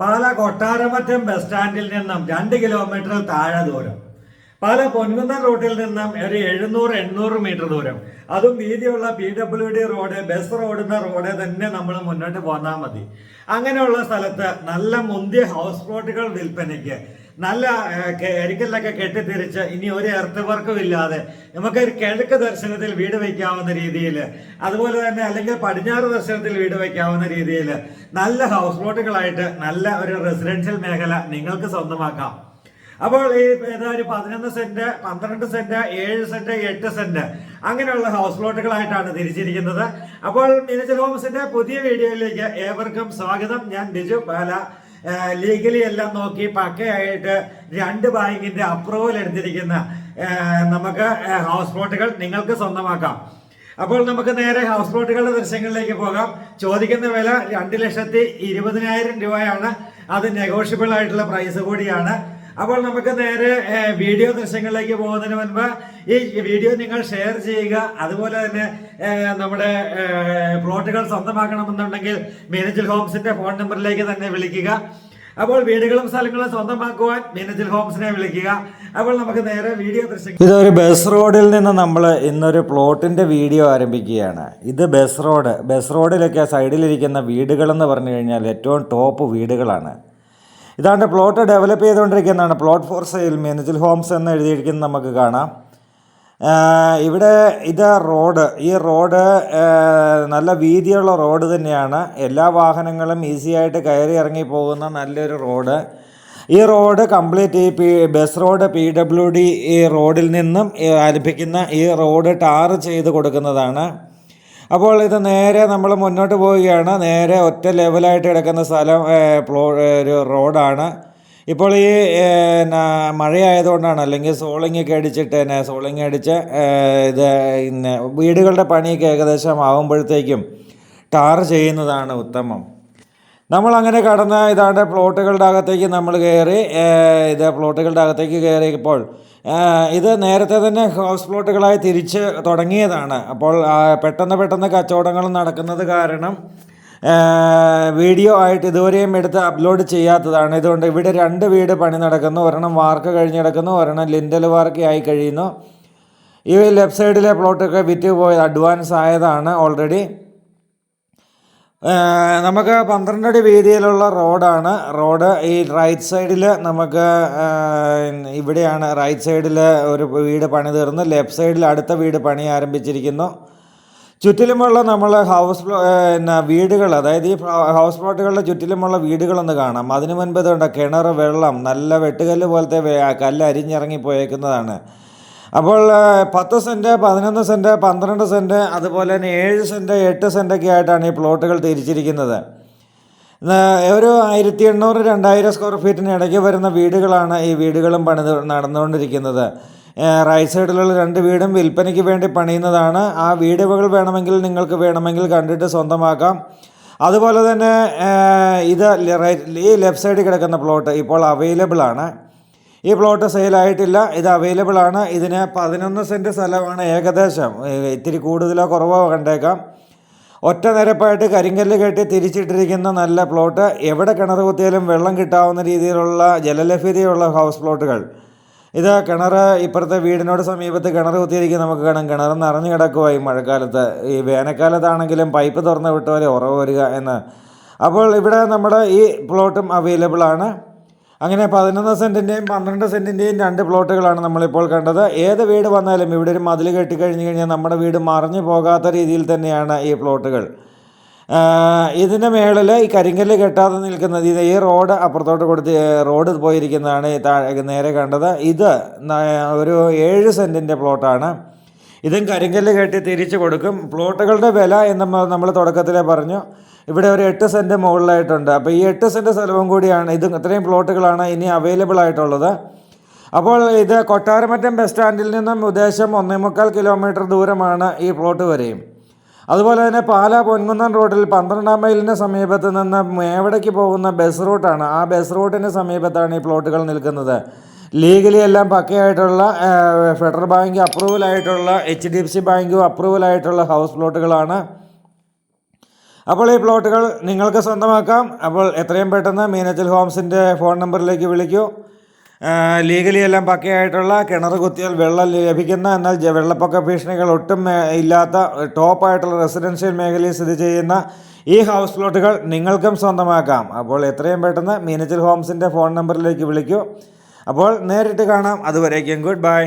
പാല Kottaramattam bus സ്റ്റാൻഡിൽ നിന്നും രണ്ട് കിലോമീറ്റർ താഴെ ദൂരം. പാല പൊൻകുന്നം റൂട്ടിൽ നിന്നും ഒരു എഴുന്നൂറ് എണ്ണൂറ് മീറ്റർ ദൂരം. അതും വീതിയുള്ള P W D road bus റോഡുന്ന road തന്നെ നമ്മൾ മുന്നോട്ട് പോന്നാൽ മതി. അങ്ങനെയുള്ള സ്ഥലത്ത് നല്ല മുന്തിയ ഹൗസ് ബോട്ടുകൾ വിൽപ്പനയ്ക്ക് നല്ല കരിക്കലൊക്കെ കെട്ടിത്തിരിച്ച് ഇനി ഒരു എർത്ത് വർക്കും ഇല്ലാതെ നമുക്ക് ഒരു കിഴക്ക് ദർശനത്തിൽ വീട് വയ്ക്കാവുന്ന രീതിയിൽ അതുപോലെ തന്നെ അല്ലെങ്കിൽ പടിഞ്ഞാറ് ദർശനത്തിൽ വീട് വയ്ക്കാവുന്ന രീതിയിൽ നല്ല ഹൗസ് ബോട്ടുകളായിട്ട് നല്ല ഒരു റെസിഡൻഷ്യൽ മേഖല നിങ്ങൾക്ക് സ്വന്തമാക്കാം. അപ്പോൾ ഈ ഏതായാലും പതിനൊന്ന് സെന്റ് പന്ത്രണ്ട് സെന്റ് ഏഴ് സെന്റ് എട്ട് സെന്റ് അങ്ങനെയുള്ള ഹൗസ് പ്ലോട്ടുകളായിട്ടാണ് തിരിച്ചിരിക്കുന്നത്. അപ്പോൾ മിനിച്ചൽ ഹോംസിന്റെ പുതിയ വീഡിയോയിലേക്ക് ഏവർക്കും സ്വാഗതം. ഞാൻ ബിജു ബാല. ലീഗലി എല്ലാം നോക്കി പക്കയായിട്ട് രണ്ട് ബാങ്കിന്റെ അപ്രൂവൽ എടുത്തിരിക്കുന്ന നമുക്ക് ഹൗസ് പ്ലോട്ടുകൾ നിങ്ങൾക്ക് സ്വന്തമാക്കാം. അപ്പോൾ നമുക്ക് നേരെ ഹൗസ് പ്ലോട്ടുകളുടെ ദൃശ്യങ്ങളിലേക്ക് പോകാം. ചോദിക്കുന്ന വില രണ്ട് ലക്ഷത്തി ഇരുപതിനായിരം രൂപയാണ്. അത് നെഗോഷ്യബിൾ ആയിട്ടുള്ള പ്രൈസ് കൂടിയാണ്. അപ്പോൾ നമുക്ക് നേരെ വീഡിയോ ദൃശ്യങ്ങളിലേക്ക് പോകുന്നതിന് മുൻപ് ഈ വീഡിയോ നിങ്ങൾ ഷെയർ ചെയ്യുക. അതുപോലെ തന്നെ നമ്മുടെ പ്ലോട്ടുകൾ സ്വന്തമാക്കണമെന്നുണ്ടെങ്കിൽ മീനച്ചിൽ ഹോംസിന്റെ ഫോൺ നമ്പറിലേക്ക് തന്നെ വിളിക്കുക. അപ്പോൾ വീടുകളും സ്ഥലങ്ങളും സ്വന്തമാക്കുവാൻ മീനച്ചിൽ ഹോംസിനെ വിളിക്കുക. അപ്പോൾ നമുക്ക് നേരെ വീഡിയോ ദൃശ്യങ്ങൾ ഇതൊരു ബസ് റോഡിൽ നിന്ന് നമ്മൾ ഇന്നൊരു പ്ലോട്ടിന്റെ വീഡിയോ ആരംഭിക്കുകയാണ്. ഇത് ബസ് റോഡ്. ബസ് റോഡിലൊക്കെ സൈഡിലിരിക്കുന്ന വീടുകളെന്ന് പറഞ്ഞു കഴിഞ്ഞാൽ ഏറ്റവും ടോപ്പ് വീടുകളാണ്. ഇതാണ്ട് പ്ലോട്ട് ഡെവലപ്പ് ചെയ്തുകൊണ്ടിരിക്കുന്നതാണ്. പ്ലോട്ട് ഫോർ സെയിൽ മെനിജിൽ ഹോംസ് എന്ന് എഴുതിയിരിക്കുന്നത് നമുക്ക് കാണാം. ഇവിടെ ഇത് റോഡ് ഈ റോഡ് നല്ല വീതിയുള്ള റോഡ് തന്നെയാണ്. എല്ലാ വാഹനങ്ങളും ഈസി ആയിട്ട് കയറി ഇറങ്ങി പോകുന്ന നല്ലൊരു റോഡ് ഈ റോഡ് കംപ്ലീറ്റ് ഈ P bus road P W D ഈ റോഡിൽ നിന്നും ആരംഭിക്കുന്ന ഈ റോഡ് ടാർ ചെയ്ത് കൊടുക്കുന്നതാണ്. അപ്പോൾ ഇത് നേരെ നമ്മൾ മുന്നോട്ട് പോവുകയാണ്. നേരെ ഒറ്റ ലെവലായിട്ട് കിടക്കുന്ന സ്ഥലം പ്ലോ ഒരു റോഡാണ്. ഇപ്പോൾ ഈ മഴയായതുകൊണ്ടാണ് അല്ലെങ്കിൽ സോളിങ്ങൊക്കെ അടിച്ചിട്ട് തന്നെ സോളിങ് അടിച്ച് ഇത് പിന്നെ വീടുകളുടെ പണിയൊക്കെ ഏകദേശം ആകുമ്പോഴത്തേക്കും ടാർ ചെയ്യുന്നതാണ് ഉത്തമം. നമ്മൾ അങ്ങനെ കടന്ന ഇതാണ്ട് പ്ലോട്ടുകളുടെ അകത്തേക്ക് നമ്മൾ കയറി ഇത് പ്ലോട്ടുകളുടെ അകത്തേക്ക് കയറിയപ്പോൾ ഇത് നേരത്തെ തന്നെ ഹൗസ് പ്ലോട്ടുകളായി തിരിച്ച് തുടങ്ങിയതാണ്. അപ്പോൾ പെട്ടെന്ന് പെട്ടെന്ന് കച്ചവടങ്ങൾ നടക്കുന്നത് കാരണം വീഡിയോ ആയിട്ട് ഇതുവരെയും എടുത്ത് അപ്ലോഡ് ചെയ്യാത്തതാണ്. ഇതുകൊണ്ട് ഇവിടെ രണ്ട് വീട് പണി നടക്കുന്നു. ഒരെണ്ണം വാർക്ക് കഴിഞ്ഞ് കിടക്കുന്നു ഒരെണ്ണം ലിൻഡൽ വാർക്ക് ആയി കഴിയുന്നു. ഈ ലെഫ്റ്റ് സൈഡിലെ പ്ലോട്ടൊക്കെ വിറ്റ് പോയത് അഡ്വാൻസ് ആയതാണ് ഓൾറെഡി. നമുക്ക് പന്ത്രണ്ടടി വീതിയിലുള്ള റോഡാണ്. റോഡ് ഈ റൈറ്റ് സൈഡിൽ നമുക്ക് ഇവിടെയാണ് റൈറ്റ് സൈഡിൽ ഒരു വീട് പണി തീർന്നു. ലെഫ്റ്റ് സൈഡിൽ അടുത്ത വീട് പണി ആരംഭിച്ചിരിക്കുന്നു. ചുറ്റിലുമുള്ള നമ്മൾ ഹൗസ് പിന്നെ വീടുകൾ അതായത് ഈ ഹൗസ് പ്ലോട്ടുകളുടെ ചുറ്റിലുമുള്ള വീടുകളൊന്ന് കാണാം. അതിനു മുൻപ് ഇതുണ്ട് കിണർ വെള്ളം നല്ല വെട്ടുകല്ല് പോലത്തെ കല്ല് അരിഞ്ഞിറങ്ങി പോയേക്കുന്നതാണ്. അപ്പോൾ പത്ത് സെന്റ് പതിനൊന്ന് സെന്റ് പന്ത്രണ്ട് സെന്റ് അതുപോലെ തന്നെ ഏഴ് സെന്റ് എട്ട് സെന്റൊക്കെ ആയിട്ടാണ് ഈ പ്ലോട്ടുകൾ തിരിച്ചിരിക്കുന്നത്. ഒരു ആയിരത്തി എണ്ണൂറ് രണ്ടായിരം സ്ക്വയർ ഫീറ്റിന് ഇടയ്ക്ക് വരുന്ന വീടുകളാണ് ഈ വീടുകളും പണിത് നടന്നുകൊണ്ടിരിക്കുന്നത്. റൈറ്റ് സൈഡിലുള്ള രണ്ട് വീടും വിൽപ്പനയ്ക്ക് വേണ്ടി പണിയുന്നതാണ്. ആ വീടുകൾ വേണമെങ്കിൽ നിങ്ങൾക്ക് വേണമെങ്കിൽ കണ്ടിട്ട് സ്വന്തമാക്കാം. അതുപോലെ തന്നെ ഇത് ഈ ലെഫ്റ്റ് സൈഡിൽ കിടക്കുന്ന പ്ലോട്ട് ഇപ്പോൾ അവൈലബിൾ ആണ്. ഈ പ്ലോട്ട് സെയിലായിട്ടില്ല. ഇത് അവൈലബിൾ ആണ്. ഇതിന് പതിനൊന്ന് സെന്റ് സ്ഥലമാണ് ഏകദേശം. ഇത്തിരി കൂടുതലോ കുറവോ കണ്ടേക്കാം. ഒറ്റ നിരപ്പായിട്ട് കരിങ്കല്ല് കെട്ടി തിരിച്ചിട്ടിരിക്കുന്ന നല്ല പ്ലോട്ട്. എവിടെ കിണർ കുത്തിയാലും വെള്ളം കിട്ടാവുന്ന രീതിയിലുള്ള ജലലഭ്യതയുള്ള ഹൗസ് പ്ലോട്ടുകൾ ഇത് കിണർ ഇപ്പുറത്തെ വീടിനോട് സമീപത്ത് കിണർ കുത്തിയിരിക്കും നമുക്ക് കാണാം. കിണർ നിറഞ്ഞു കിടക്കുക ഈ മഴക്കാലത്ത്. ഈ വേനൽക്കാലത്താണെങ്കിലും പൈപ്പ് തുറന്ന് വിട്ടവരെ ഉറവ് വരിക എന്ന്. അപ്പോൾ ഇവിടെ നമ്മുടെ ഈ പ്ലോട്ടും അവൈലബിൾ ആണ്. അങ്ങനെ പതിനൊന്ന് സെന്റിന്റെയും പന്ത്രണ്ട് സെന്റിന്റെയും രണ്ട് പ്ലോട്ടുകളാണ് നമ്മളിപ്പോൾ കണ്ടത്. ഏത് വീട് വന്നാലും ഇവിടെ ഒരു മതിൽ കെട്ടിക്കഴിഞ്ഞ് കഴിഞ്ഞാൽ നമ്മുടെ വീട് മറിഞ്ഞു പോകാത്ത രീതിയിൽ തന്നെയാണ് ഈ പ്ലോട്ടുകൾ. ഇതിന്റെ മേളിൽ ഈ കരിങ്കല്ല് കെട്ടാതെ നിൽക്കുന്നത് ഇത് ഈ റോഡ് അപ്പുറത്തോട്ട് കൊടുത്ത് റോഡ് പോയിരിക്കുന്നതാണ് നേരെ കണ്ടത്. ഇത് ഒരു ഏഴ് സെന്റിന്റെ പ്ലോട്ടാണ്. ഇതും കരിങ്കല്ല് കെട്ടി തിരിച്ചു കൊടുക്കും. പ്ലോട്ടുകളുടെ വില എന്ന് നമ്മൾ തുടക്കത്തിലേ പറഞ്ഞു. ഇവിടെ ഒരു എട്ട് സെന്റ് മുകളിലായിട്ടുണ്ട്. അപ്പോൾ ഈ എട്ട് സെന്റ് സ്ഥലവും കൂടിയാണ് ഇത് ഇത്രയും പ്ലോട്ടുകളാണ് ഇനി അവൈലബിൾ ആയിട്ടുള്ളത്. അപ്പോൾ ഇത് കൊട്ടാരമറ്റം ബസ് സ്റ്റാൻഡിൽ നിന്നും ഉദ്ദേശം ഒന്നേ മുക്കാൽ കിലോമീറ്റർ ദൂരമാണ് ഈ പ്ലോട്ട് വരെയും. അതുപോലെ തന്നെ പാല പൊൻകുന്നം റോഡിൽ പന്ത്രണ്ടാം മൈലിന് സമീപത്ത് നിന്ന് മേവടയ്ക്ക് പോകുന്ന ബസ് റൂട്ടാണ് ആ ബസ് റൂട്ടിന് സമീപത്താണ് ഈ പ്ലോട്ടുകൾ നിൽക്കുന്നത്. ലീഗലി എല്ലാം പക്കയായിട്ടുള്ള ഫെഡറൽ ബാങ്ക് അപ്രൂവൽ ആയിട്ടുള്ള എച്ച് ഡി എഫ് സി ബാങ്കും അപ്രൂവൽ ആയിട്ടുള്ള ഹൗസ് പ്ലോട്ടുകളാണ്. അപ്പോൾ ഈ പ്ലോട്ടുകൾ നിങ്ങൾക്ക് സ്വന്തമാക്കാം. അപ്പോൾ എത്രയും പെട്ടെന്ന് മീനച്ചൽ ഹോംസിന്റെ ഫോൺ നമ്പറിലേക്ക് വിളിക്കൂ. ലീഗലി എല്ലാം പക്കയായിട്ടുള്ള കിണർ കുത്തിയാൽ വെള്ളം ലഭിക്കുന്ന എന്നാൽ വെള്ളപ്പൊക്ക ഭീഷണികൾ ഒട്ടും ഇല്ലാത്ത ടോപ്പായിട്ടുള്ള റെസിഡൻഷ്യൽ മേഖലയിൽ സ്ഥിതി ചെയ്യുന്ന ഈ ഹൗസ് പ്ലോട്ടുകൾ നിങ്ങൾക്കും സ്വന്തമാക്കാം. അപ്പോൾ എത്രയും പെട്ടെന്ന് മീനച്ചൽ ഹോംസിന്റെ ഫോൺ നമ്പറിലേക്ക് വിളിക്കൂ. അപ്പോൾ നേരിട്ട് കാണാം. അതുവരേക്കും ഗുഡ് ബൈ.